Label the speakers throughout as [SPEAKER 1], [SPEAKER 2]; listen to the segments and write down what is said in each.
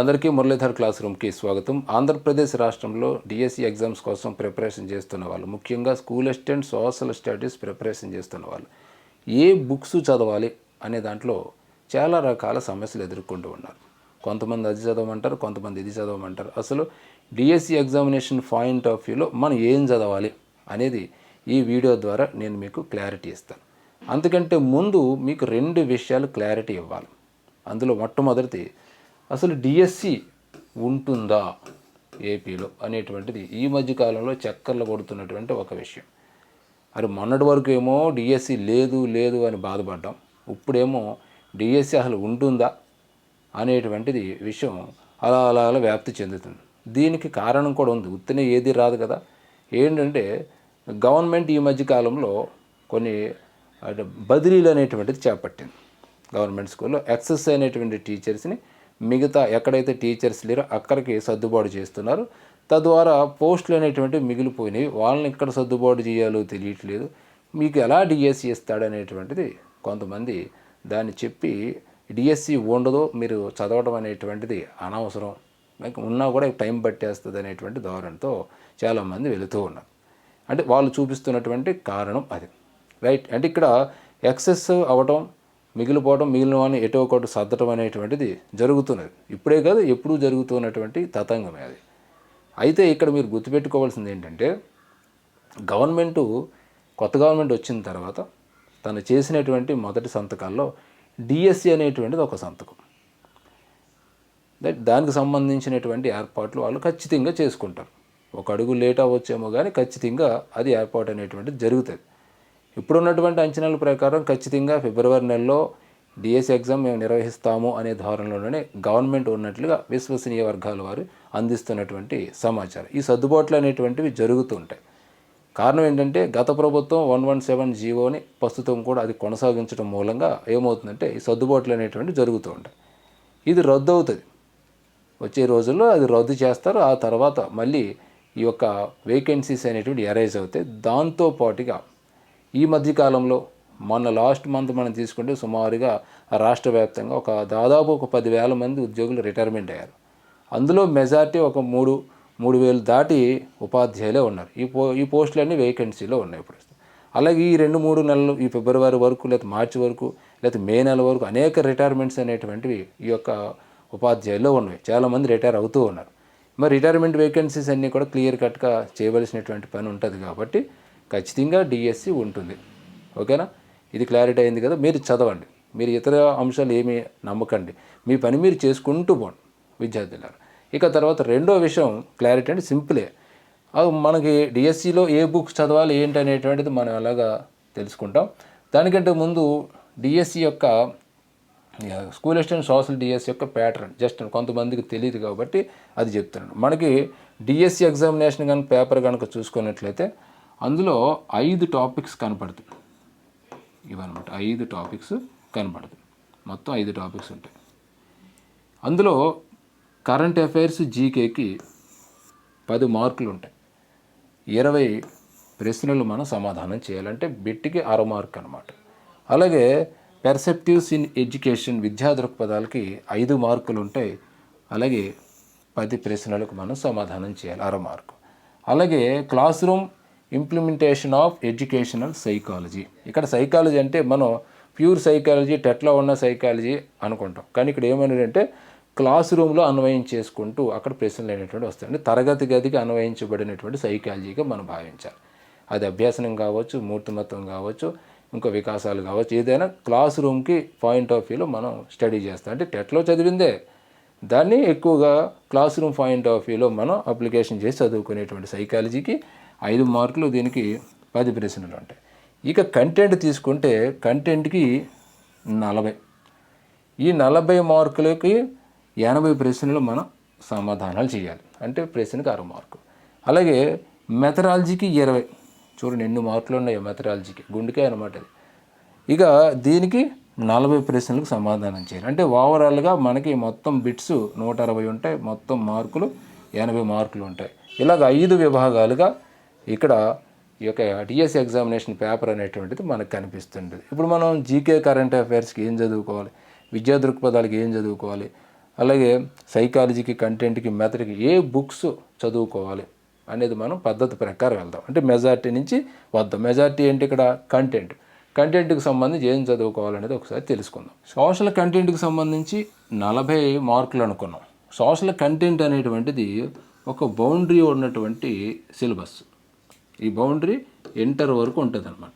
[SPEAKER 1] అందరికీ మురళీధర్ క్లాస్ రూమ్కి స్వాగతం. ఆంధ్రప్రదేశ్ రాష్ట్రంలో డిఎస్సి ఎగ్జామ్స్ కోసం ప్రిపరేషన్ చేస్తున్న వాళ్ళు ముఖ్యంగా school assistant social studies preparation చేస్తున్న వాళ్ళు ఏ బుక్స్ చదవాలి అనే దాంట్లో చాలా రకాల సమస్యలు ఎదుర్కొంటూ ఉన్నారు. కొంతమంది అది చదవమంటారు కొంతమంది ఇది చదవమంటారు. అసలు డిఎస్సి ఎగ్జామినేషన్ పాయింట్ ఆఫ్ వ్యూలో మనం ఏం చదవాలి అనేది ఈ వీడియో ద్వారా నేను మీకు క్లారిటీ ఇస్తాను. అందుకంటే ముందు మీకు రెండు విషయాలు క్లారిటీ ఇవ్వాలి. అందులో మొట్టమొదటిది అసలు డిఎస్సి ఉంటుందా ఏపీలో అనేటువంటిది ఈ మధ్య కాలంలో చక్కర్లు కొడుతున్నటువంటి ఒక విషయం. అది మొన్నటి వరకు ఏమో డిఎస్సి లేదు లేదు అని బాధపడ్డాం. ఇప్పుడేమో డిఎస్సి అసలు ఉంటుందా అనేటువంటిది విషయం అలా అలా అలా వ్యాప్తి చెందుతుంది. దీనికి కారణం కూడా ఉంది. ఉత్తనే ఏది రాదు కదా. ఏంటంటే గవర్నమెంట్ ఈ మధ్య కాలంలో కొన్ని అంటే బదిలీలు అనేటువంటిది చేపట్టింది. గవర్నమెంట్ స్కూల్లో ఎక్సెస్ అయినటువంటి టీచర్స్ని మిగతా ఎక్కడైతే టీచర్స్ లేరో అక్కడికి సర్దుబాటు చేస్తున్నారు. తద్వారా పోస్టులు అనేటువంటివి మిగిలిపోయినాయి వాళ్ళని ఎక్కడ సర్దుబాటు చేయాలో తెలియట్లేదు. మీకు ఎలా డిఎస్సి ఇస్తాడనేటువంటిది కొంతమంది దాన్ని చెప్పి డిఎస్సి ఉండదు మీరు చదవడం అనేటువంటిది అనవసరం. మీకు ఉన్నా కూడా టైం పట్టేస్తుంది అనేటువంటి ధోరణితో చాలామంది వెళుతూ ఉన్నారు. అంటే వాళ్ళు చూపిస్తున్నటువంటి కారణం అది. రైట్. అంటే ఇక్కడ ఎక్సెస్ అవ్వటం మిగిలిపోవడం మిగిలిన వాడిని ఎటో ఒకటి సర్దటం అనేటువంటిది జరుగుతున్నది. ఇప్పుడే కాదు ఎప్పుడూ జరుగుతున్నటువంటి తతంగమే అది. అయితే ఇక్కడ మీరు గుర్తుపెట్టుకోవాల్సింది ఏంటంటే గవర్నమెంటు కొత్త గవర్నమెంట్ వచ్చిన తర్వాత తను చేసినటువంటి మొదటి సంతకాల్లో డిఎస్సి అనేటువంటిది ఒక సంతకం. దట్ దానికి సంబంధించినటువంటి ఏర్పాట్లు వాళ్ళు ఖచ్చితంగా చేసుకుంటారు. ఒక అడుగు లేట్ అవ్వచ్చేమో కానీ ఖచ్చితంగా అది ఏర్పాటు అనేటువంటిది జరుగుతుంది. ఇప్పుడున్నటువంటి అంచనాల ప్రకారం ఖచ్చితంగా ఫిబ్రవరి నెలలో డిఎస్ ఎగ్జామ్ మేము నిర్వహిస్తాము అనే ధోరణిలోనే గవర్నమెంట్ ఉన్నట్లుగా విశ్వసనీయ వర్గాల వారు అందిస్తున్నటువంటి సమాచారం. ఈ సర్దుబాట్లు అనేటువంటివి జరుగుతూ ఉంటాయి. కారణం ఏంటంటే గత ప్రభుత్వం వన్ వన్ సెవెన్ జీవోని ప్రస్తుతం కూడా అది కొనసాగించడం మూలంగా ఏమవుతుందంటే ఈ సర్దుబాట్లు అనేటువంటి జరుగుతూ ఉంటాయి. ఇది రద్దు అవుతుంది. వచ్చే రోజుల్లో అది రద్దు చేస్తారు. ఆ తర్వాత మళ్ళీ ఈ యొక్క వేకెన్సీస్ అనేటువంటి ఎరైజ్ అవుతాయి. దాంతో పాటుగా ఈ మధ్యకాలంలో మొన్న లాస్ట్ మంత్ మనం తీసుకుంటే సుమారుగా రాష్ట్ర వ్యాప్తంగా ఒక దాదాపు ఒక పదివేల మంది ఉద్యోగులు రిటైర్మెంట్ అయ్యారు. అందులో మెజార్టీ ఒక మూడు మూడు వేలు దాటి ఉపాధ్యాయులే ఉన్నారు. ఈ పో ఈ పోస్టులన్నీ వేకెన్సీలో ఉన్నాయి ఇప్పుడు. అలాగే ఈ రెండు మూడు నెలలు ఈ ఫిబ్రవరి వరకు లేదా మార్చి వరకు లేదా మే నెల వరకు అనేక రిటైర్మెంట్స్ అనేటువంటివి ఈ యొక్క ఉపాధ్యాయుల్లో ఉన్నాయి. చాలామంది రిటైర్ అవుతూ ఉన్నారు. మరి రిటైర్మెంట్ వేకెన్సీస్ అన్నీ కూడా క్లియర్ కట్గా చేయవలసినటువంటి పని ఉంటుంది కాబట్టి ఖచ్చితంగా డిఎస్సి ఉంటుంది. ఓకేనా? ఇది క్లారిటీ అయింది కదా? మీరు చదవండి. మీరు ఇతర అంశాలు ఏమీ నమ్మకండి. మీ పని మీరు చేసుకుంటూ పోండి విద్యార్థులారు. ఇక తర్వాత రెండో విషయం క్లారిటీ అంటే సింపులే అది మనకి డిఎస్సిలో ఏ బుక్స్ చదవాలి ఏంటి అనేటువంటిది మనం ఎలాగా తెలుసుకుంటాం. దానికంటే ముందు డిఎస్సి యొక్క స్కూల్ అసిస్టెంట్ సోషల్ డిఎస్సి యొక్క ప్యాటర్న్ జస్ట్ కొంతమందికి తెలియదు కాబట్టి అది చెప్తున్నాను. మనకి డిఎస్సి ఎగ్జామినేషన్ కనుక పేపర్ కనుక చూసుకున్నట్లయితే అందులో ఐదు టాపిక్స్ కనపడుతుంది ఇవన్నమాట. ఐదు టాపిక్స్ కనపడుతుంది మొత్తం ఐదు టాపిక్స్ ఉంటాయి. అందులో కరెంట్ అఫైర్స్ జీకేకి పది మార్కులు ఉంటాయి. ఇరవై ప్రశ్నలు మనం సమాధానం చేయాలంటే బిట్టికి అర మార్క్ అనమాట అలాగే పెర్సెప్టివ్స్ ఇన్ ఎడ్యుకేషన్ విద్యా దృక్పథాలకి ఐదు మార్కులు ఉంటాయి. అలాగే పది ప్రశ్నలకు మనం సమాధానం చేయాలి. అర మార్కు. అలాగే classroom implementation of educational psychology ఇక్కడ సైకాలజీ అంటే మనం ప్యూర్ సైకాలజీ టెట్లో ఉన్న సైకాలజీ అనుకుంటాం. కానీ ఇక్కడ ఏమన్నాడంటే క్లాస్ రూమ్లో అన్వయం చేసుకుంటూ అక్కడ ప్రశ్నలు అనేటువంటి వస్తాయి. అంటే తరగతి గదికి అన్వయించబడినటువంటి సైకాలజీగా మనం భావించాలి. అది అభ్యాసనం కావచ్చు మూర్తిమత్వం కావచ్చు ఇంకా వికాసాలు కావచ్చు ఏదైనా క్లాస్ రూమ్కి పాయింట్ ఆఫ్ వ్యూలో మనం స్టడీ చేస్తాం. అంటే టెట్లో చదివిందే. దాన్ని ఎక్కువగా క్లాస్ రూమ్ పాయింట్ ఆఫ్ వ్యూలో మనం అప్లికేషన్ చేసి చదువుకునేటువంటి సైకాలజీకి ఐదు మార్కులు దీనికి పది ప్రశ్నలు ఉంటాయి. ఇక కంటెంట్ తీసుకుంటే కంటెంట్కి నలభై. ఈ నలభై మార్కులకి ఎనభై ప్రశ్నలు మనం సమాధానాలు చేయాలి. అంటే ప్రశ్నకి అర మార్కు. అలాగే మెథడాలజీకి ఇరవై. చూడండి ఎన్ని మార్కులు ఉన్నాయో మెథడాలజీకి గుండెకే అనమాట అది. ఇక దీనికి నలభై ప్రశ్నలకు సమాధానం చేయాలి. అంటే ఓవరాల్గా మనకి మొత్తం బిట్స్ నూట అరవై ఉంటాయి. మొత్తం మార్కులు ఎనభై మార్కులు ఉంటాయి. ఇలాగ ఐదు విభాగాలుగా ఇక్కడ ఈ యొక్క డిఎస్సి ఎగ్జామినేషన్ పేపర్ అనేటువంటిది మనకు కనిపిస్తుంటుంది. ఇప్పుడు మనం జీకే కరెంట్ అఫైర్స్కి ఏం చదువుకోవాలి? విద్యా దృక్పథాలకి ఏం చదువుకోవాలి? అలాగే సైకాలజీకి కంటెంట్కి మెథడ్కి ఏ బుక్స్ చదువుకోవాలి అనేది మనం పద్ధతి ప్రకారం వెళ్దాం. అంటే మెజార్టీ నుంచి వద్దాం. మెజార్టీ ఏంటి ఇక్కడ? కంటెంట్ కంటెంట్కి సంబంధించి ఏం చదువుకోవాలనేది ఒకసారి తెలుసుకుందాం. సోషల్ కంటెంట్కి సంబంధించి నలభై మార్కులు అనుకున్నాం. సోషల్ కంటెంట్ అనేటువంటిది ఒక బౌండరీ ఉన్నటువంటి సిలబస్ ఈ బౌండరీ ఇంటర్ వరకు ఉంటుంది అనమాట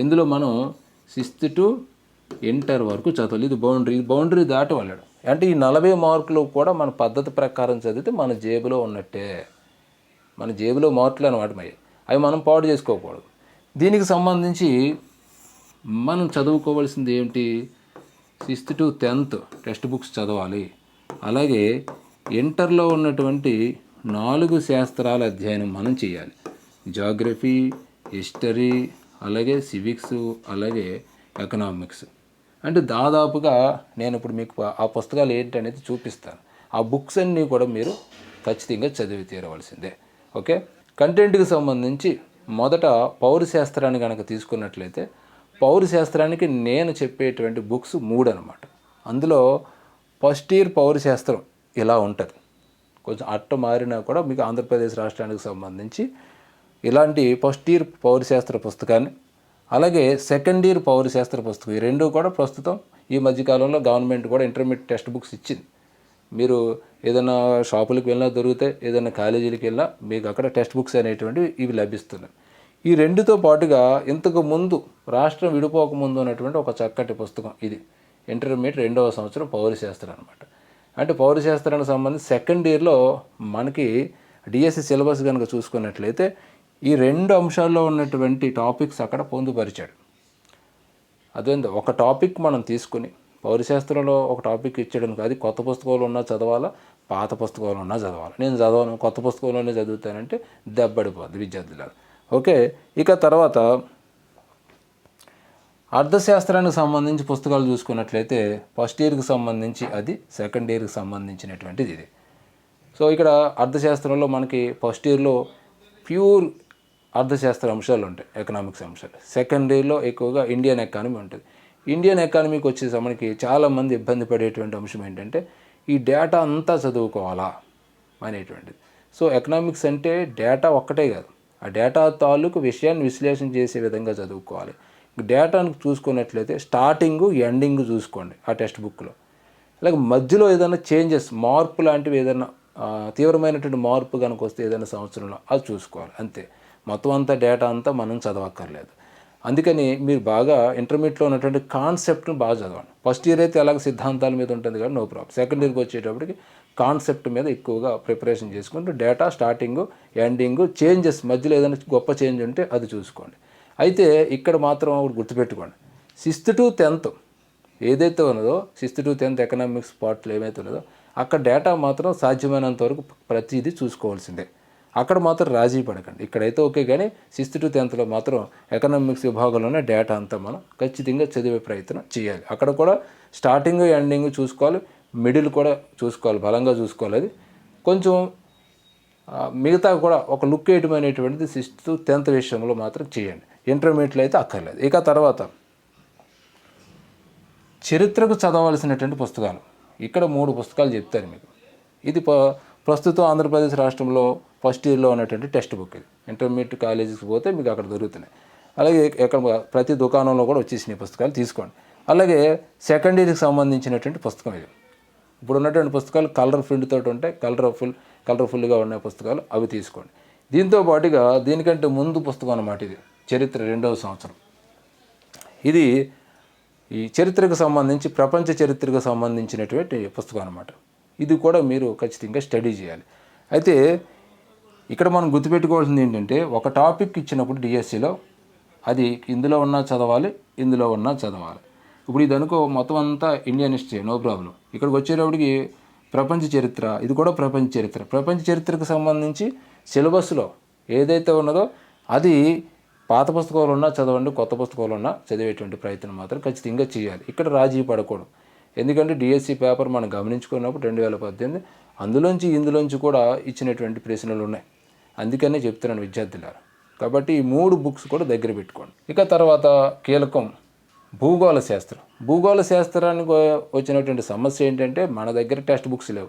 [SPEAKER 1] ఇందులో మనం సిక్స్త్ టు ఇంటర్ వరకు చదవాలి. ఇది బౌండరీ బౌండరీ దాటి వెళ్ళడం. అంటే ఈ నలభై మార్కులు కూడా మన పద్ధతి ప్రకారం చదివితే మన జేబులో ఉన్నట్టే. మన జేబులో మార్కులు అనమాట మరి. అవి మనం పాడు చేసుకోకూడదు. దీనికి సంబంధించి మనం చదువుకోవాల్సింది ఏమిటి? Sixth to tenth text books చదవాలి. అలాగే ఇంటర్లో ఉన్నటువంటి నాలుగు శాస్త్రాల అధ్యయనం మనం చేయాలి. జాగ్రఫీ హిస్టరీ అలాగే సివిక్స్ అలాగే ఎకనామిక్స్. అంటే దాదాపుగా నేను ఇప్పుడు మీకు ఆ పుస్తకాలు ఏంటనేది చూపిస్తాను. ఆ బుక్స్ అన్నీ కూడా మీరు ఖచ్చితంగా చదివి తీరవలసిందే. ఓకే? కంటెంట్కి సంబంధించి మొదట పౌరశాస్త్రాన్ని కనుక తీసుకున్నట్లయితే పౌరశాస్త్రానికి నేను చెప్పేటువంటి బుక్స్ మూడు అనమాట అందులో ఫస్ట్ ఇయర్ పౌరశాస్త్రం ఇలా ఉంటుంది. కొంచెం అట్ట మారినా కూడా మీకు ఆంధ్రప్రదేశ్ రాష్ట్రానికి సంబంధించి ఇలాంటి ఫస్ట్ ఇయర్ పౌరశాస్త్ర పుస్తకాన్ని అలాగే సెకండ్ ఇయర్ పౌరశాస్త్ర పుస్తకం ఈ రెండు కూడా ప్రస్తుతం ఈ మధ్యకాలంలో గవర్నమెంట్ కూడా ఇంటర్మీడియట్ టెక్స్ట్ బుక్స్ ఇచ్చింది. మీరు ఏదైనా షాపులకు వెళ్ళినా దొరికితే ఏదైనా కాలేజీలకు వెళ్ళినా మీకు అక్కడ టెక్స్ట్ బుక్స్ అనేటువంటివి ఇవి లభిస్తున్నాయి. ఈ రెండుతో పాటుగా ఇంతకు ముందు రాష్ట్రం విడిపోకముందు ఉన్నటువంటి ఒక చక్కటి పుస్తకం ఇది. ఇంటర్మీడియట్ రెండవ సంవత్సరం పౌరశాస్త్రం అనమాట అంటే పౌరశాస్త్రానికి సంబంధించి సెకండ్ ఇయర్లో మనకి డిఎస్సి సిలబస్ కనుక చూసుకున్నట్లయితే ఈ రెండు అంశాల్లో ఉన్నటువంటి టాపిక్స్ అక్కడ పొందుపరిచాడు. అదేంది ఒక టాపిక్ మనం తీసుకుని పౌరశాస్త్రంలో ఒక టాపిక్ ఇచ్చాడని కాదు కొత్త పుస్తకాలు ఉన్నా చదవాలా పాత పుస్తకాలు ఉన్నా చదవాలి. నేను చదవను కొత్త పుస్తకంలోనే చదువుతానంటే దెబ్బడిపోద్ది విద్యార్థులు ఓకే ఇక తర్వాత అర్థశాస్త్రానికి సంబంధించి పుస్తకాలు చూసుకున్నట్లయితే ఫస్ట్ ఇయర్కి సంబంధించి అది సెకండ్ ఇయర్కి సంబంధించినటువంటిది ఇది. సో ఇక్కడ అర్థశాస్త్రంలో మనకి ఫస్ట్ ఇయర్లో ప్యూర్ అర్థశాస్త్ర అంశాలు ఉంటాయి ఎకనామిక్స్ అంశాలు. సెకండరీలో ఎక్కువగా ఇండియన్ ఎకానమీ ఉంటుంది. ఇండియన్ ఎకానమీకి వచ్చేసి మనకి చాలామంది ఇబ్బంది పడేటువంటి అంశం ఏంటంటే ఈ డేటా అంతా చదువుకోవాలా అనేటువంటిది. సో ఎకనామిక్స్ అంటే డేటా ఒక్కటే కాదు. ఆ డేటా తాలూకు విషయాన్ని విశ్లేషణ చేసే విధంగా చదువుకోవాలి. డేటాను చూసుకున్నట్లయితే స్టార్టింగ్ ఎండింగ్ చూసుకోండి ఆ టెక్స్ట్ బుక్లో అలాగే మధ్యలో ఏదైనా చేంజెస్ మార్పు లాంటివి ఏదైనా తీవ్రమైనటువంటి మార్పు కనుక వస్తే ఏదైనా సంవత్సరంలో అది చూసుకోవాలి అంతే. మొత్తం అంతా డేటా అంతా మనం చదవక్కర్లేదు. అందుకని మీరు బాగా ఇంటర్మీడియట్లో ఉన్నటువంటి కాన్సెప్ట్ని బాగా చదవండి. ఫస్ట్ ఇయర్ అయితే ఎలాగ సిద్ధాంతాల మీద ఉంటుంది కానీ నో ప్రాబ్లం సెకండ్ ఇయర్కి వచ్చేటప్పటికి కాన్సెప్ట్ మీద ఎక్కువగా ప్రిపరేషన్ చేసుకుంటూ డేటా స్టార్టింగ్ ఎండింగ్ చేంజెస్ మధ్యలో ఏదైనా గొప్ప చేంజ్ ఉంటే అది చూసుకోండి. అయితే ఇక్కడ మాత్రం ఒకటి గుర్తుపెట్టుకోండి. సిక్స్త్ టు టెన్త్ ఏదైతే ఉన్నదో సిక్స్త్ టు టెన్త్ ఎకనామిక్స్ పార్ట్లు ఏమైతే ఉన్నదో అక్కడ డేటా మాత్రం సాధ్యమైనంత వరకు ప్రతిదీ చూసుకోవాల్సిందే. అక్కడ మాత్రం రాజీ పడకండి. ఇక్కడైతే ఓకే కానీ సిక్స్త్ టు టెన్త్లో మాత్రం ఎకనామిక్స్ విభాగంలోనే డేటా అంతా మనం ఖచ్చితంగా చదివే ప్రయత్నం చేయాలి. అక్కడ కూడా స్టార్టింగ్ ఎండింగ్ చూసుకోవాలి. మిడిల్ కూడా చూసుకోవాలి. బలంగా చూసుకోవాలి. అది కొంచెం మిగతా కూడా ఒక లుక్ వేయటం అనేటువంటిది సిక్స్త్ టెన్త్ విషయంలో మాత్రం చేయండి. ఇంటర్మీడియట్లో అయితే అక్కర్లేదు. ఇక తర్వాత చరిత్రకు చదవలసినటువంటి పుస్తకాలు. ఇక్కడ మూడు పుస్తకాలు చెప్తారు మీకు. ఇది ప- ప్రస్తుతం ఆంధ్రప్రదేశ్ రాష్ట్రంలో ఫస్ట్ ఇయర్లో ఉన్నటువంటి టెక్స్ట్ బుక్ ఇది. ఇంటర్మీడియట్ కాలేజీకి పోతే మీకు అక్కడ దొరుకుతున్నాయి. అలాగే ఎక్కడ ప్రతి దుకాణంలో కూడా వచ్చేసిన పుస్తకాలు తీసుకోండి. అలాగే సెకండ్ ఇయర్కి సంబంధించినటువంటి పుస్తకం ఇది. ఇప్పుడు ఉన్నటువంటి పుస్తకాలు కలర్ ప్రింట్ తోటి ఉంటాయి. కలర్ఫుల్ కలర్ఫుల్గా ఉన్న పుస్తకాలు అవి తీసుకోండి. దీంతో పాటుగా దీనికంటే ముందు పుస్తకం అన్నమాట ఇది. చరిత్ర రెండవ సంవత్సరం. ఇది ఈ చరిత్రకు సంబంధించి ప్రపంచ చరిత్రకు సంబంధించినటువంటి పుస్తకం అనమాట ఇది కూడా మీరు ఖచ్చితంగా స్టడీ చేయాలి. అయితే ఇక్కడ మనం గుర్తుపెట్టుకోవాల్సింది ఏంటంటే ఒక టాపిక్ ఇచ్చినప్పుడు డిఎస్సిలో అది ఇందులో ఉన్నా చదవాలి ఇందులో ఉన్నా చదవాలి. ఇప్పుడు ఇది అనుకో మొత్తం అంతా ఇండియన్ హిస్టరీ నో ప్రాబ్లం. ఇక్కడికి వచ్చేటప్పటికి ప్రపంచ చరిత్ర ఇది కూడా ప్రపంచ చరిత్ర. ప్రపంచ చరిత్రకు సంబంధించి సిలబస్లో ఏదైతే ఉన్నదో అది పాత పుస్తకాలు ఉన్నా చదవండి కొత్త పుస్తకాలు ఉన్నా చదివేటువంటి ప్రయత్నం మాత్రం ఖచ్చితంగా చేయాలి. ఇక్కడ రాజీ పడకూడదు. ఎందుకంటే డిఎస్సి పేపర్ మనం గమనించుకున్నప్పుడు రెండు వేల పద్దెనిమిది అందులోంచి ఇందులోంచి కూడా ఇచ్చినటువంటి ప్రశ్నలు ఉన్నాయి. అందుకనే చెప్తున్నాను విద్యార్థులారు. కాబట్టి ఈ మూడు బుక్స్ కూడా దగ్గర పెట్టుకోండి. ఇక తర్వాత కీలకం భూగోళ శాస్త్రం. భూగోళ శాస్త్రానికి వచ్చినటువంటి సమస్య ఏంటంటే మన దగ్గర టెక్స్ట్ బుక్స్ లేవు.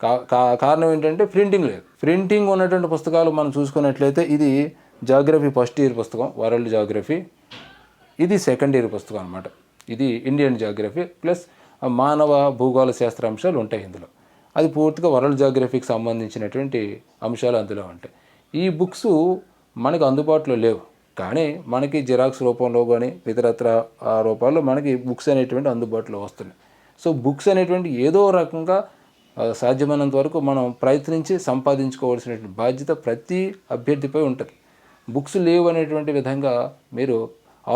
[SPEAKER 1] కా- కా- కారణం ఏంటంటే ప్రింటింగ్ లేదు. ప్రింటింగ్ ఉన్నటువంటి పుస్తకాలు మనం చూసుకున్నట్లయితే ఇది జాగ్రఫీ ఫస్ట్ ఇయర్ పుస్తకం వరల్డ్ జాగ్రఫీ. ఇది సెకండ్ ఇయర్ పుస్తకం అనమాట ఇది ఇండియన్ జాగ్రఫీ ప్లస్ మానవ భూగోళ శాస్త్ర అంశాలు ఉంటాయి ఇందులో. అది పూర్తిగా వరల్డ్ జాగ్రఫీకి సంబంధించినటువంటి అంశాలు అందులో ఉంటాయి. ఈ బుక్స్ మనకు అందుబాటులో లేవు. కానీ మనకి జిరాక్స్ రూపంలో కానీ ఇతరత్ర ఆ రూపాల్లో మనకి బుక్స్ అనేటువంటి అందుబాటులో వస్తున్నాయి. సో బుక్స్ అనేటువంటి ఏదో రకంగా సాధ్యమైనంత వరకు మనం ప్రయత్నించి సంపాదించుకోవాల్సినటువంటి బాధ్యత ప్రతి అభ్యర్థిపై ఉంటుంది. బుక్స్ లేవు అనేటువంటి విధంగా మీరు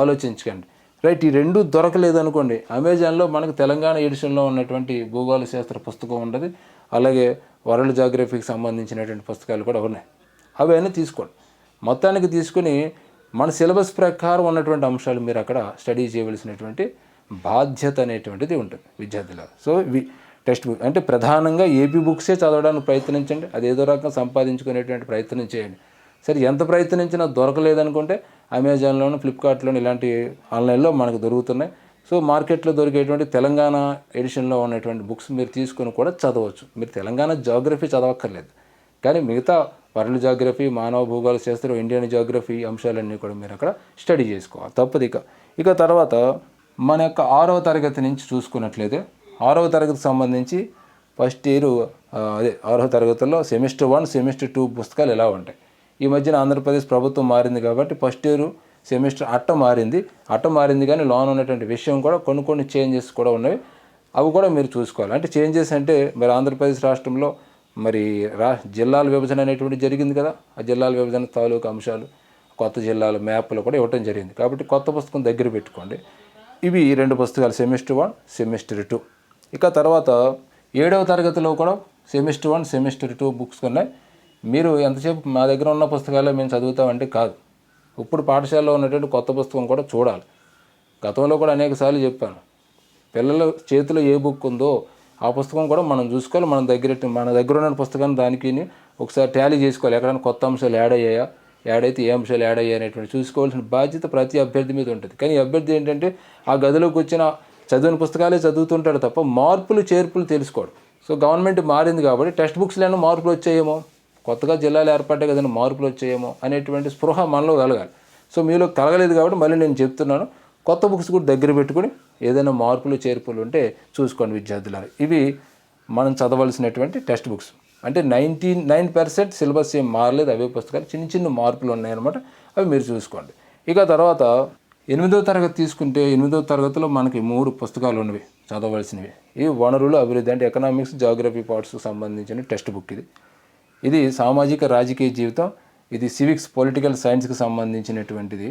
[SPEAKER 1] ఆలోచించకండి. రైట్ ఈ రెండు దొరకలేదు అనుకోండి అమెజాన్లో మనకు తెలంగాణ ఎడిషన్లో ఉన్నటువంటి భూగోళ శాస్త్ర పుస్తకం ఉండదు అలాగే వరల్డ్ జాగ్రఫీకి సంబంధించినటువంటి పుస్తకాలు కూడా ఉన్నాయి. అవన్నీ తీసుకోండి. మొత్తానికి తీసుకుని మన సిలబస్ ప్రకారం ఉన్నటువంటి అంశాలు మీరు అక్కడ స్టడీ చేయవలసినటువంటి బాధ్యత అనేటువంటిది ఉంటుంది విద్యార్థుల. సో వి టెక్స్ట్ బుక్ అంటే ప్రధానంగా ఏపీ బుక్సే చదవడానికి ప్రయత్నించండి. అది ఏదో రకంగా సంపాదించుకునేటువంటి ప్రయత్నం చేయండి. సరే ఎంత ప్రయత్నించినా దొరకలేదనుకుంటే అమెజాన్లోను ఫ్లిప్కార్ట్లోను ఇలాంటి ఆన్లైన్లో మనకు దొరుకుతున్నాయి. సో మార్కెట్లో దొరికేటువంటి తెలంగాణ ఎడిషన్లో ఉన్నటువంటి బుక్స్ మీరు తీసుకొని కూడా చదవచ్చు. మీరు తెలంగాణ జాగ్రఫీ చదవక్కర్లేదు. కానీ మిగతా వరల్డ్ జాగ్రఫీ మానవ భూగోళ శాస్త్రం ఇండియన్ జాగ్రఫీ అంశాలన్నీ కూడా మీరు అక్కడ స్టడీ చేసుకోవాలి. తప్పదు ఇక. ఇక తర్వాత మన యొక్క ఆరవ తరగతి నుంచి చూసుకున్నట్లయితే ఆరవ తరగతికి సంబంధించి ఫస్ట్ ఇయర్ అదే ఆరవ తరగతిలో సెమిస్టర్ వన్ సెమిస్టర్ టూ పుస్తకాలు ఎలా ఉంటాయి? ఈ మధ్యన ఆంధ్రప్రదేశ్ ప్రభుత్వం మారింది కాబట్టి ఫస్ట్ ఇయర్ సెమిస్టర్ అట్ట మారింది. అట్ట మారింది కానీ లోన్ ఉన్నటువంటి విషయం కూడా కొన్ని కొన్ని చేంజెస్ కూడా ఉన్నవి. అవి కూడా మీరు చూసుకోవాలి. అంటే చేంజెస్ అంటే మరి ఆంధ్రప్రదేశ్ రాష్ట్రంలో మరి రా జిల్లాల విభజన అనేటువంటి జరిగింది కదా. ఆ జిల్లాల విభజన తాలూకు అంశాలు కొత్త జిల్లాల మ్యాప్లు కూడా ఇవ్వటం జరిగింది. కాబట్టి కొత్త పుస్తకం దగ్గర పెట్టుకోండి. ఇవి ఈ రెండు పుస్తకాలు సెమిస్టర్ వన్ సెమిస్టర్ టూ. ఇక తర్వాత ఏడవ తరగతిలో కూడా semester one semester two books ఉన్నాయి మీరు ఎంతసేపు మా దగ్గర ఉన్న పుస్తకాలే మేము చదువుతామంటే కాదు. ఇప్పుడు పాఠశాలలో ఉన్నటువంటి కొత్త పుస్తకం కూడా చూడాలి. గతంలో కూడా అనేక సార్లు చెప్పాను. పిల్లల చేతిలో ఏ బుక్ ఉందో ఆ పుస్తకం కూడా మనం చూసుకోవాలి. మన దగ్గర మన దగ్గర ఉన్న పుస్తకాన్ని దానికి ఒకసారి టాలీ చేసుకోవాలి. ఎక్కడైనా కొత్త అంశాలు యాడ్ అయ్యాయా? యాడ్ అయితే ఏ అంశాలు యాడ్ అయ్యాయి అనేటువంటి చూసుకోవాల్సిన బాధ్యత ప్రతి అభ్యర్థి మీద ఉంటుంది. కానీ అభ్యర్థి ఏంటంటే ఆ గదిలోకి వచ్చిన చదివిన పుస్తకాలే చదువుతుంటాడు తప్ప మార్పులు చేర్పులు తెలుసుకోడు. సో గవర్నమెంట్ మారింది కాబట్టి టెక్స్ట్ బుక్స్లోనూ మార్పులు వచ్చాయేమో? కొత్తగా జిల్లాలు ఏర్పడ్డాయి కదండి మార్పులు వచ్చాయేమో అనేటువంటి స్పృహ మనలో కలగాలి. సో మీలో కలగలేదు కాబట్టి మళ్ళీ నేను చెప్తున్నాను. కొత్త బుక్స్ కూడా దగ్గర పెట్టుకుని ఏదైనా మార్పులు చేర్పులు ఉంటే చూసుకోండి విద్యార్థులారా. ఇవి మనం చదవలసినటువంటి టెక్స్ట్ బుక్స్. అంటే నైంటీ నైన్ పర్సెంట్ సిలబస్ ఏం మారలేదు అవే పుస్తకాలు చిన్న చిన్న మార్పులు ఉన్నాయన్నమాట అవి మీరు చూసుకోండి. ఇక తర్వాత ఎనిమిదో తరగతి తీసుకుంటే ఎనిమిదో తరగతిలో మనకి మూడు పుస్తకాలు ఉన్నవి చదవలసినవి. ఇవి వనరులు అభివృద్ధి అంటే ఎకనామిక్స్ జాగ్రఫీ పార్ట్స్కి సంబంధించిన టెక్స్ట్ బుక్ ఇది. ఇది సామాజిక రాజకీయ జీవితం ఇది సివిక్స్ పొలిటికల్ సైన్స్కి సంబంధించినటువంటిది.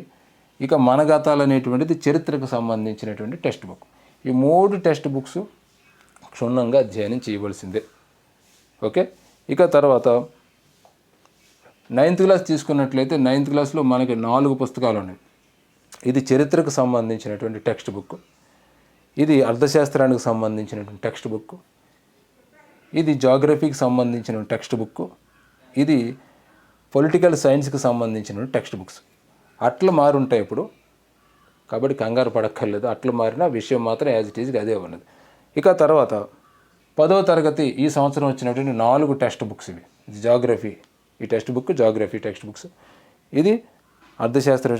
[SPEAKER 1] ఇక మనగతాలు అనేటువంటిది చరిత్రకు సంబంధించినటువంటి టెక్స్ట్ బుక్. ఈ మూడు టెక్స్ట్ బుక్స్ క్షుణ్ణంగా అధ్యయనం చేయవలసిందే. ఓకే? ఇక తర్వాత నైన్త్ క్లాస్ తీసుకున్నట్లయితే నైన్త్ క్లాస్లో మనకి నాలుగు పుస్తకాలు ఉన్నాయి. ఇది చరిత్రకు సంబంధించినటువంటి టెక్స్ట్ బుక్. ఇది అర్థశాస్త్రానికి సంబంధించినటువంటి టెక్స్ట్ బుక్. ఇది జాగ్రఫీకి సంబంధించిన టెక్స్ట్ బుక్. ఇది పొలిటికల్ సైన్స్కి సంబంధించిన టెక్స్ట్ బుక్స్. అట్లు మారుంటాయి ఇప్పుడు. కాబట్టి కంగారు పడక్కర్లేదు. అట్లు మారిన విషయం మాత్రం యాజ్ ఇట్ ఈజ్గా అదే ఉన్నది. ఇక తర్వాత పదవ తరగతి ఈ సంవత్సరం వచ్చినటువంటి నాలుగు టెక్స్ట్ బుక్స్ ఇవి. జాగ్రఫీ. ఈ text book geography text books. ఇది అర్థశాస్త్ర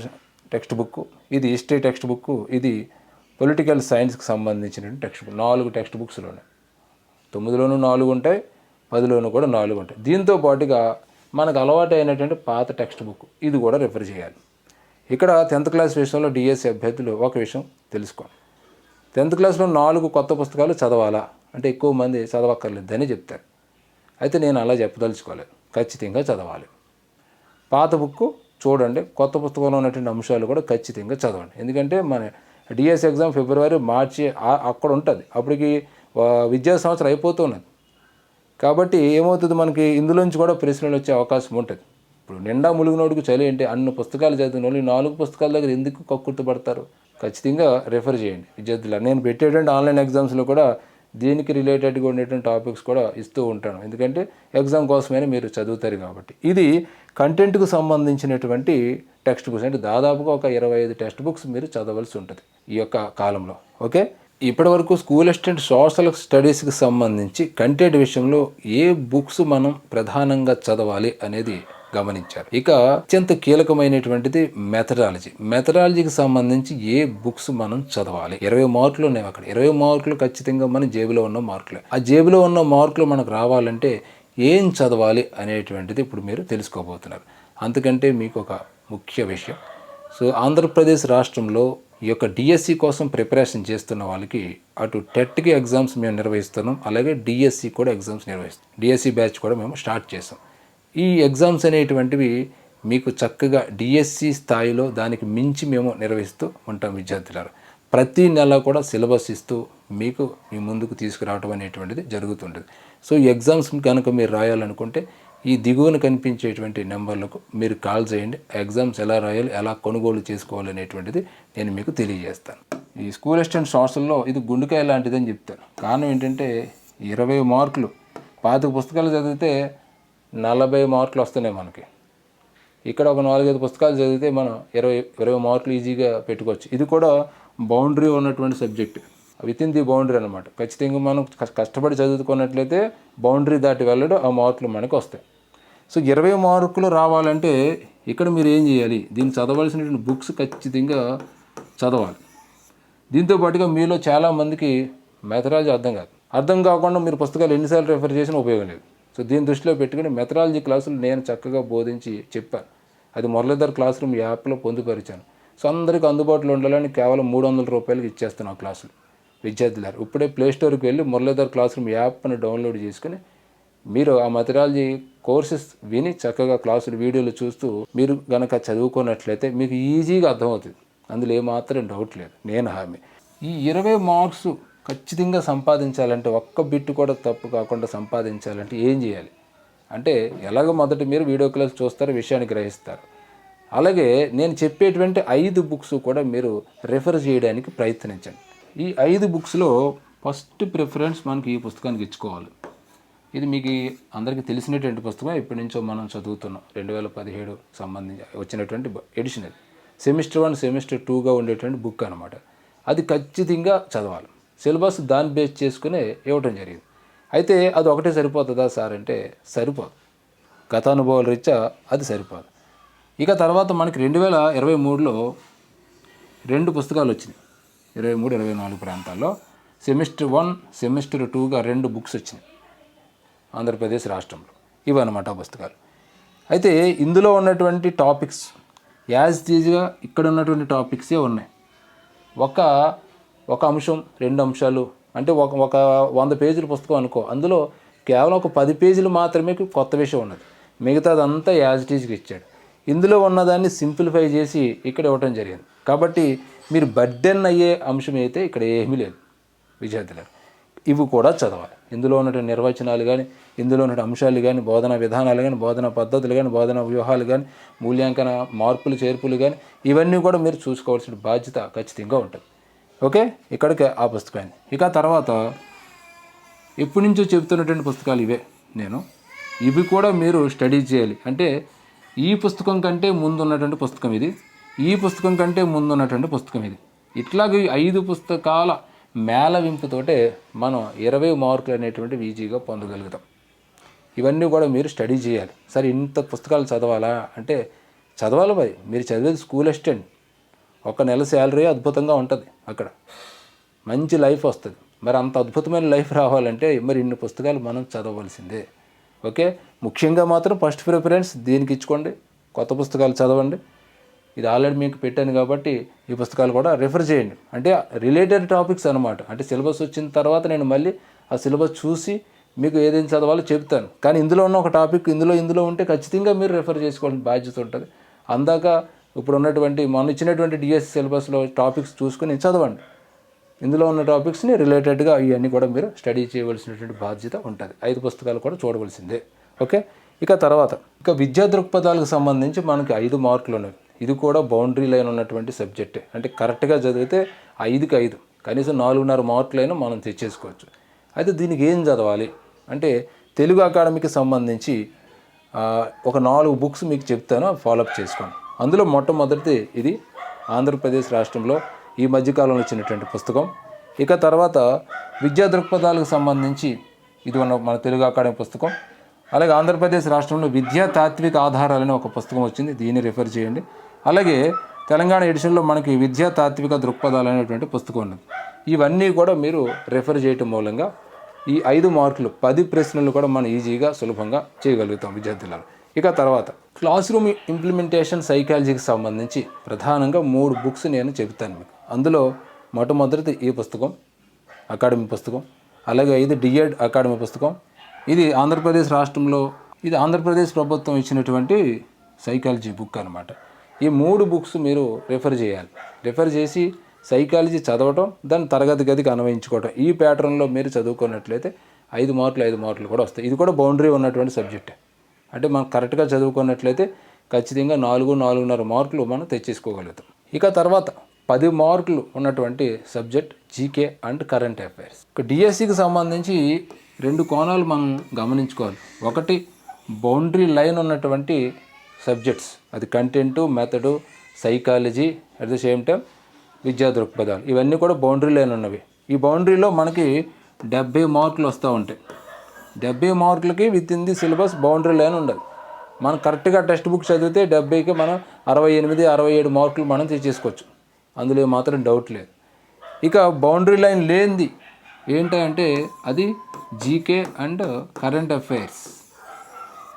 [SPEAKER 1] టెక్స్ట్ బుక్ ఇది హిస్టరీ టెక్స్ట్ బుక్ ఇది పొలిటికల్ సైన్స్కి సంబంధించిన టెక్స్ట్ బుక్. నాలుగు టెక్స్ట్ బుక్స్లో ఉన్నాయి తొమ్మిదిలోనూ నాలుగు ఉంటాయి పదిలోనూ కూడా నాలుగు ఉంటాయి. దీంతో పాటుగా మనకు అలవాటు అయినటువంటి పాత టెక్స్ట్ బుక్. ఇది కూడా రిఫర్ చేయాలి. ఇక్కడ టెన్త్ క్లాస్ విషయంలో డిఎస్సి అభ్యర్థులు ఒక విషయం తెలుసుకోండి. టెన్త్ క్లాస్లో నాలుగు కొత్త పుస్తకాలు చదవాలా? అంటే ఎక్కువ మంది చదవక్కర్లేదని చెప్తారు. అయితే నేను అలా చెప్పదలుచుకోలేదు. ఖచ్చితంగా చదవాలి. పాత బుక్ చూడండి. కొత్త పుస్తకంలో ఉన్నటువంటి అంశాలు కూడా ఖచ్చితంగా చదవండి. ఎందుకంటే మన డిఎస్ ఎగ్జామ్ ఫిబ్రవరి మార్చి అక్కడ ఉంటుంది. అప్పటికి విద్యా సంవత్సరం అయిపోతున్నది. కాబట్టి ఏమవుతుంది మనకి? ఇందులోంచి కూడా ప్రశ్నలు వచ్చే అవకాశం ఉంటుంది. ఇప్పుడు నిండా ములుగునోడికి చలి ఏంటి అన్ని పుస్తకాలు చదివిన వాళ్ళు నాలుగు పుస్తకాల దగ్గర ఎందుకు కక్కుర్తిపడతారు ఖచ్చితంగా రిఫర్ చేయండి. విద్యార్థులు నేను పెట్టేటువంటి ఆన్లైన్ ఎగ్జామ్స్లో కూడా దీనికి రిలేటెడ్గా ఉండేటువంటి టాపిక్స్ కూడా ఇస్తూ ఉంటాను. ఎందుకంటే ఎగ్జామ్ కోసమైనా మీరు చదువుతారు కాబట్టి. ఇది కంటెంట్కు సంబంధించినటువంటి టెక్స్ట్ బుక్స్ అంటే దాదాపుగా ఒక ఇరవై ఐదు టెక్స్ట్ బుక్స్ మీరు చదవలసి ఉంటుంది ఈ యొక్క కాలంలో. ఓకే? ఇప్పటి వరకు స్కూల్ అసిస్టెంట్ సోషల్ స్టడీస్కి సంబంధించి కంటెంట్ విషయంలో ఏ బుక్స్ మనం ప్రధానంగా చదవాలి అనేది గమనించారు. ఇక అత్యంత కీలకమైనటువంటిది మెథడాలజీ మెథడాలజీకి సంబంధించి ఏ బుక్స్ మనం చదవాలి? ఇరవై మార్కులు ఉన్నాయి అక్కడ. ఇరవై మార్కులు ఖచ్చితంగా మన జేబులో ఉన్న మార్కులే. ఆ జేబులో ఉన్న మార్కులు మనకు రావాలంటే ఏం చదవాలి అనేటువంటిది ఇప్పుడు మీరు తెలుసుకోబోతున్నారు. అందుకంటే మీకు ఒక ముఖ్య విషయం. సో ఆంధ్రప్రదేశ్ రాష్ట్రంలో ఈ యొక్క డిఎస్సి కోసం ప్రిపరేషన్ చేస్తున్న వాళ్ళకి అటు టెట్కి ఎగ్జామ్స్ మేము నిర్వహిస్తున్నాం. అలాగే డిఎస్సి కూడా ఎగ్జామ్స్ నిర్వహిస్తాం. డిఎస్సి బ్యాచ్ కూడా మేము స్టార్ట్ చేసాం. ఈ ఎగ్జామ్స్ అనేటువంటివి మీకు చక్కగా డిఎస్సి స్థాయిలో దానికి మించి మేము నిర్వహిస్తూ ఉంటాం విద్యార్థులారు. ప్రతి నెల కూడా సిలబస్ ఇస్తూ మీకు మీ ముందుకు తీసుకురావడం అనేటువంటిది జరుగుతుంటుంది. సో ఈ ఎగ్జామ్స్ కనుక మీరు రాయాలనుకుంటే ఈ దిగువన కనిపించేటువంటి నెంబర్లకు మీరు కాల్ చేయండి. ఎగ్జామ్స్ ఎలా రాయాలి ఎలా కొనుగోలు చేసుకోవాలి అనేటువంటిది నేను మీకు తెలియజేస్తాను. ఈ స్కూల్ అసిస్టెంట్ సోషల్లో ఇది గుండెకాయ లాంటిదని చెప్తాను కారణం ఏంటంటే ఇరవై మార్కులు. పాతిక పుస్తకాలు చదివితే నలభై మార్కులు వస్తున్నాయి మనకి. ఇక్కడ ఒక నాలుగైదు పుస్తకాలు చదివితే మనం ఇరవై ఇరవై మార్కులు ఈజీగా పెట్టుకోవచ్చు. ఇది కూడా బౌండరీ ఉన్నటువంటి subject. Within the boundary అనమాట ఖచ్చితంగా మనం కష్టపడి చదువుకున్నట్లయితే బౌండరీ దాటి వెళ్ళడం ఆ మార్కులు మనకు వస్తాయి. సో ఇరవై మార్కులు రావాలంటే ఇక్కడ మీరు ఏం చేయాలి? దీన్ని చదవలసినటువంటి బుక్స్ ఖచ్చితంగా చదవాలి. దీంతో పాటుగా మీలో చాలామందికి మెథడాలజీ అర్థం కాదు. అర్థం కాకుండా మీరు పుస్తకాలు ఎన్నిసార్లు రెఫర్ చేసినా ఉపయోగం లేదు. సో దీని దృష్టిలో పెట్టుకుని మెథడాలజీ క్లాసులు నేను చక్కగా బోధించి చెప్పాను. అది మురళీధర్ క్లాస్ రూమ్ యాప్లో పొందుపరిచాను. సో అందరికీ అందుబాటులో ఉండాలని కేవలం మూడు వందల రూపాయలకి ఇచ్చేస్తాను ఆ క్లాసులు విద్యార్థులారు ఇప్పుడే ప్లే స్టోర్కి వెళ్ళి మురళీధర్ క్లాస్ రూమ్ యాప్ని డౌన్లోడ్ చేసుకుని మీరు ఆ మెథడాలజీ కోర్సెస్ విని చక్కగా క్లాసులు వీడియోలు చూస్తూ మీరు గనక చదువుకున్నట్లయితే మీకు ఈజీగా అర్థమవుతుంది. అందులో ఏమాత్రం డౌట్ లేదు. నేను హామీ. ఈ ఇరవై మార్క్స్ ఖచ్చితంగా సంపాదించాలంటే ఒక్క బిట్టు కూడా తప్పు కాకుండా సంపాదించాలంటే ఏం చేయాలి? అంటే ఎలాగో మొదట మీరు వీడియో క్లాస్ చూస్తారు విషయాన్ని గ్రహిస్తారు. అలాగే నేను చెప్పేటువంటి ఐదు బుక్స్ కూడా మీరు రెఫర్ చేయడానికి ప్రయత్నించండి. ఈ ఐదు బుక్స్లో ఫస్ట్ ప్రిఫరెన్స్ మనకి ఈ పుస్తకానికి ఇచ్చుకోవాలి. ఇది మీకు అందరికీ తెలిసినటువంటి పుస్తకం ఇప్పటి నుంచో మనం చదువుతున్నాం. రెండు వేల పదిహేడు సంబంధించి వచ్చినటువంటి ఎడిషన్ అది సెమిస్టర్ వన్ సెమిస్టర్ టూగా ఉండేటువంటి బుక్ అనమాట అది ఖచ్చితంగా చదవాలి. సిలబస్ దాన్ని బేస్ చేసుకునే ఇవ్వటం జరిగింది. అయితే అది ఒకటే సరిపోతుందా సార్ అంటే సరిపోదు. గతానుభవాల రీత్యా అది సరిపోదు. ఇక తర్వాత మనకి రెండు వేల ఇరవై మూడులో రెండు పుస్తకాలు వచ్చినాయి. ఇరవై మూడు ఇరవై నాలుగు ప్రాంతాల్లో సెమిస్టర్ వన్ సెమిస్టర్ టూగా రెండు బుక్స్ వచ్చినాయి. ఆంధ్రప్రదేశ్ రాష్ట్రంలో. ఇవన్నమాట ఆ పుస్తకాలు. అయితే ఇందులో ఉన్నటువంటి టాపిక్స్ యాజ్ తీజ్గా ఇక్కడ ఉన్నటువంటి టాపిక్సే ఉన్నాయి. ఒక ఒక అంశం రెండు అంశాలు. అంటే ఒక ఒక వంద పేజీల పుస్తకం అనుకో. అందులో కేవలం ఒక పది పేజీలు మాత్రమే కొత్త విషయం ఉన్నది. మిగతాదంతా యాజ్ టీజ్కి ఇచ్చాడు. ఇందులో ఉన్నదాన్ని సింప్లిఫై చేసి ఇక్కడ ఇవ్వటం జరిగింది. కాబట్టి మీరు బర్డెన్ అయ్యే అంశం అయితే ఇక్కడ ఏమీ లేదు విద్యార్థులకు ఇవి కూడా చదవాలి. ఇందులో ఉన్నటువంటి నిర్వచనాలు కానీ ఇందులో ఉన్న అంశాలు కానీ బోధన విధానాలు కానీ బోధన పద్ధతులు కానీ బోధన వ్యూహాలు కానీ మూల్యాంకన మార్పులు చేర్పులు కానీ ఇవన్నీ కూడా మీరు చూసుకోవాల్సిన బాధ్యత ఖచ్చితంగా ఉంటుంది. ఓకే? ఇక్కడికి ఆ పుస్తకాన్ని. ఇక తర్వాత ఎప్పటి నుంచో చెబుతున్నటువంటి పుస్తకాలు ఇవే నేను. ఇవి కూడా మీరు స్టడీ చేయాలి. అంటే ఈ పుస్తకం కంటే ముందు ఉన్నటువంటి పుస్తకం ఇది. ఈ పుస్తకం కంటే ముందు ఉన్నటువంటి పుస్తకం ఇది. ఇట్లాగే ఐదు పుస్తకాల మేళవింపుతోటే మనం ఇరవై మార్కులు అనేటువంటివి ఈజీగా పొందగలుగుతాం. ఇవన్నీ కూడా మీరు స్టడీ చేయాలి. సరే ఇంత పుస్తకాలు చదవాలా? అంటే చదవాలి మరి. మీరు చదివేది స్కూల్ అసిస్టెంట్. ఒక నెల శాలరీ అద్భుతంగా ఉంటుంది అక్కడ. మంచి లైఫ్ వస్తుంది. మరి అంత అద్భుతమైన లైఫ్ రావాలంటే మరి ఇన్ని పుస్తకాలు మనం చదవవలసిందే. ఓకే? ముఖ్యంగా మాత్రం ఫస్ట్ ప్రిఫరెన్స్ దీనికి ఇచ్చుకోండి. కొత్త పుస్తకాలు చదవండి. ఇది ఆల్రెడీ మీకు పెట్టాను కాబట్టి ఈ పుస్తకాలు కూడా రిఫర్ చేయండి. అంటే రిలేటెడ్ టాపిక్స్ అనమాట అంటే సిలబస్ వచ్చిన తర్వాత నేను మళ్ళీ ఆ సిలబస్ చూసి మీకు ఏదైనా చదవాలో చెప్తాను. కానీ ఇందులో ఉన్న ఒక టాపిక్ ఇందులో ఇందులో ఉంటే ఖచ్చితంగా మీరు రిఫర్ చేసుకోవాల్సిన బాధ్యత ఉంటుంది. అందాక ఇప్పుడు ఉన్నటువంటి మొన్న ఇచ్చినటువంటి డిఎస్ సిలబస్లో టాపిక్స్ చూసుకుని చదవండి. ఇందులో ఉన్న టాపిక్స్ని రిలేటెడ్గా ఇవన్నీ కూడా మీరు స్టడీ చేయవలసినటువంటి బాధ్యత ఉంటుంది. ఐదు పుస్తకాలు కూడా చూడవలసిందే. ఓకే? ఇక తర్వాత ఇక విద్యా దృక్పథాలకు సంబంధించి మనకి ఐదు మార్కులు ఉన్నాయి ఇది కూడా బౌండరీ లైన్ ఉన్నటువంటి సబ్జెక్టే. అంటే కరెక్ట్గా చదివితే ఐదుకి ఐదు కనీసం నాలుగున్నర మార్కులైనా మనం తెచ్చేసుకోవచ్చు. అయితే దీనికి ఏం చదవాలి? అంటే తెలుగు అకాడమీకి సంబంధించి ఒక నాలుగు బుక్స్ మీకు చెప్తాను ఫాలోఅప్ చేసుకోండి. అందులో మొట్టమొదటిది ఇది ఆంధ్రప్రదేశ్ రాష్ట్రంలో ఈ మధ్యకాలంలో వచ్చినటువంటి పుస్తకం. ఇక తర్వాత విద్యా దృక్పథాలకు సంబంధించి ఇది మన మన తెలుగు అకాడమీ పుస్తకం. అలాగే ఆంధ్రప్రదేశ్ రాష్ట్రంలో విద్యా తాత్విక ఆధారాలని ఒక పుస్తకం వచ్చింది. దీన్ని రిఫర్ చేయండి. అలాగే తెలంగాణ ఎడిషన్లో మనకి విద్యా తాత్విక దృక్పథాలు అనేటువంటి పుస్తకం ఉన్నది. ఇవన్నీ కూడా మీరు రిఫర్ చేయటం మూలంగా ఈ ఐదు మార్కులు పది ప్రశ్నలు కూడా మనం ఈజీగా సులభంగా చేయగలుగుతాం విద్యార్థులను ఇక తర్వాత క్లాస్ రూమ్ ఇంప్లిమెంటేషన్ సైకాలజీకి సంబంధించి ప్రధానంగా మూడు బుక్స్ నేను చెబుతాను మీకు. అందులో మొట్టమొదటిది ఈ పుస్తకం అకాడమీ పుస్తకం అలాగే ఇది డిఎడ్ అకాడమీ పుస్తకం. ఇది ఆంధ్రప్రదేశ్ రాష్ట్రంలో ఇది ఆంధ్రప్రదేశ్ ప్రభుత్వం ఇచ్చినటువంటి సైకాలజీ బుక్ అనమాట ఈ మూడు బుక్స్ మీరు రిఫర్ చేయాలి. రిఫర్ చేసి సైకాలజీ చదవటం దాన్ని తరగతి గదికి అన్వయించుకోవటం. ఈ ప్యాటర్న్లో మీరు చదువుకున్నట్లయితే ఐదు మార్కులు ఐదు మార్కులు కూడా వస్తాయి. ఇది కూడా బౌండరీ ఉన్నటువంటి సబ్జెక్టే. అంటే మనం కరెక్ట్గా చదువుకున్నట్లయితే ఖచ్చితంగా నాలుగు నాలుగున్నర మార్కులు మనం తెచ్చేసుకోగలుగుతాం. ఇక తర్వాత పది మార్కులు ఉన్నటువంటి subject GK and current affairs. ఇక డిఎస్సికి సంబంధించి రెండు కోణాలు మనం గమనించుకోవాలి. ఒకటి బౌండరీ లైన్ ఉన్నటువంటి సబ్జెక్ట్స్. అది content method psychology at the same time విద్యా దృక్పథాలు. ఇవన్నీ కూడా బౌండరీ లైన్ ఉన్నవి. ఈ బౌండరీలో మనకి డెబ్బై మార్కులు వస్తూ ఉంటాయి. డెబ్బై మార్కులకి within the syllabus boundary line ఉండదు. మనం కరెక్ట్గా టెక్స్ట్ బుక్ చదివితే డెబ్బైకి మనం అరవై ఎనిమిది అరవై ఏడు మార్కులు మనం తెచ్చేసుకోవచ్చు అందులో మాత్రం డౌట్ లేదు. ఇక బౌండరీ లైన్ లేనిది ఏంటంటే అది జీకే అండ్ కరెంట్ అఫైర్స్.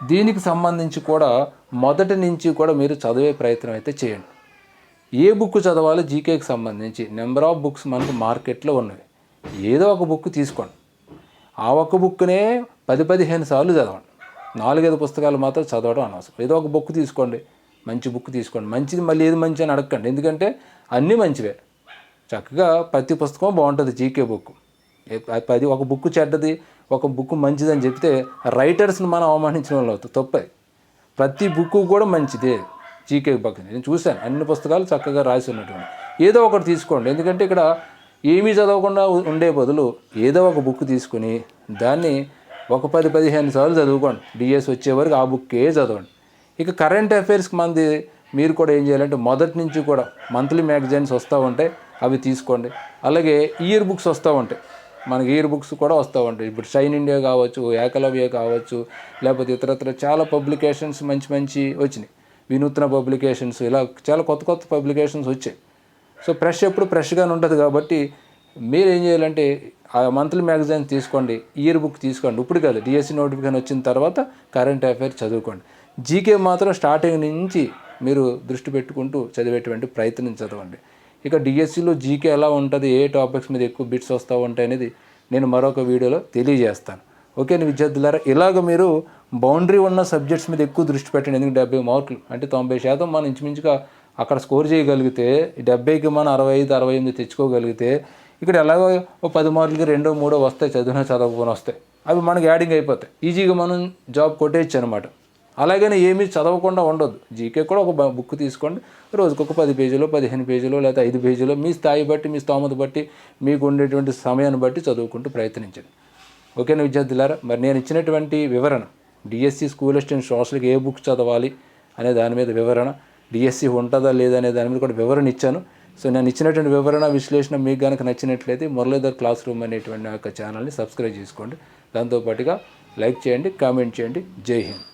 [SPEAKER 1] దీనికి సంబంధించి కూడా మొదటి నుంచి కూడా మీరు చదివే ప్రయత్నం అయితే చేయండి. ఏ బుక్ చదవాలో? జీకేకి సంబంధించి. నెంబర్ ఆఫ్ బుక్స్ మనకు మార్కెట్లో ఉన్నవి. ఏదో ఒక బుక్ తీసుకోండి. ఆ ఒక్క బుక్నే పది పదిహేను సార్లు చదవండి. నాలుగైదు పుస్తకాలు మాత్రం చదవడం అనవసరం. ఏదో ఒక బుక్ తీసుకోండి. మంచి బుక్ తీసుకోండి. మంచిది మళ్ళీ ఏది మంచి అని అడగండి ఎందుకంటే అన్నీ మంచివే. చక్కగా ప్రతి పుస్తకం బాగుంటుంది జీకే బుక్. పది ఒక బుక్ చెడ్డది ఒక బుక్ మంచిదని చెప్తే రైటర్స్ని మనం అవమానించిన వాళ్ళు అవుతుంది తప్పే. ప్రతి బుక్ కూడా మంచిదే జీకే బుక్. నేను చూశాను. అన్ని పుస్తకాలు చక్కగా రాసి ఉన్నటువంటి. ఏదో ఒకటి తీసుకోండి. ఎందుకంటే ఇక్కడ ఏమీ చదవకుండా ఉండే బదులు ఏదో ఒక బుక్ తీసుకుని దాన్ని ఒక పది పదిహేను సార్లు చదువుకోండి. డిఎస్ వచ్చే వరకు ఆ బుక్కే చదవండి. ఇక కరెంట్ అఫైర్స్కి మంది మీరు కూడా ఏం చేయాలంటే మొదటి నుంచి కూడా మంత్లీ మ్యాగజైన్స్ వస్తూ ఉంటాయి అవి తీసుకోండి. అలాగే ఇయర్ బుక్స్ వస్తూ ఉంటాయి. మనకి ఇయర్ బుక్స్ కూడా వస్తూ ఉంటాయి. ఇప్పుడు షైన్ ఇండియా కావచ్చు ఏకలవ్య కావచ్చు లేకపోతే ఇతరత్ర చాలా పబ్లికేషన్స్ మంచి మంచి వచ్చినాయి. వినూత్న పబ్లికేషన్స్ ఇలా చాలా కొత్త కొత్త పబ్లికేషన్స్ వచ్చాయి. సో ఫ్రెష్ ఎప్పుడు ఫ్రెష్గానే ఉంటుంది కాబట్టి మీరు ఏం చేయాలంటే ఆ మంత్లీ మ్యాగజైన్ తీసుకోండి ఇయర్ బుక్ తీసుకోండి. ఇప్పుడు కాదు డిఎస్సి నోటిఫికేషన్ వచ్చిన తర్వాత కరెంట్ అఫైర్ చదువుకోండి. జీకే మాత్రం స్టార్టింగ్ నుంచి మీరు దృష్టి పెట్టుకుంటూ చదివేటువంటి ప్రయత్నం చదవండి. ఇక డిఎస్సిలో జీకే ఎలా ఉంటుంది ఏ టాపిక్స్ మీద ఎక్కువ బిట్స్ వస్తూ ఉంటాయి అనేది నేను మరొక వీడియోలో తెలియజేస్తాను. ఓకే విద్యార్థులారా ఇలాగ మీరు బౌండరీ ఉన్న సబ్జెక్ట్స్ మీద ఎక్కువ దృష్టి పెట్టండి. ఎందుకంటే డెబ్బై మార్కులు అంటే తొంభై శాతం మనం ఇంచుమించుగా అక్కడ స్కోర్ చేయగలిగితే డెబ్బైకి మనం అరవై ఐదు అరవై ఎనిమిది తెచ్చుకోగలిగితే ఇక్కడ ఎలాగో ఓ పది మార్కులకి రెండో మూడో వస్తాయి చదివినా చదవకపోయినా వస్తాయి. అవి మనకి యాడింగ్ అయిపోతాయి. ఈజీగా మనం జాబ్ కొట్టేయచ్చు అనమాట అలాగని ఏమీ చదవకుండా ఉండొద్దు. జీకే కూడా ఒక బుక్ తీసుకోండి. రోజుకు ఒక పది పేజీలో పదిహేను పేజీలో లేదా ఐదు పేజీలో మీ స్థాయి బట్టి మీ స్తోమత బట్టి మీకు ఉండేటువంటి సమయాన్ని బట్టి చదువుకుంటూ ప్రయత్నించండి. ఓకేనా విద్యార్థులారా? మరి నేను ఇచ్చినటువంటి వివరణ డిఎస్సి స్కూల్ అసిస్టెంట్ సోషల్కి ఏ బుక్ చదవాలి అనే దాని మీద వివరణ డిఎస్సి ఉంటుందా లేదా అనే దాని మీద కూడా వివరణ ఇచ్చాను. సో నేను ఇచ్చినటువంటి వివరణ విశ్లేషణ మీకు కనుక నచ్చినట్లయితే మురళీధర్ క్లాస్ రూమ్ అనేటువంటి నా యొక్క ఛానల్ని సబ్స్క్రైబ్ చేసుకోండి. దాంతోపాటుగా లైక్ చేయండి కామెంట్ చేయండి. జై హింద్.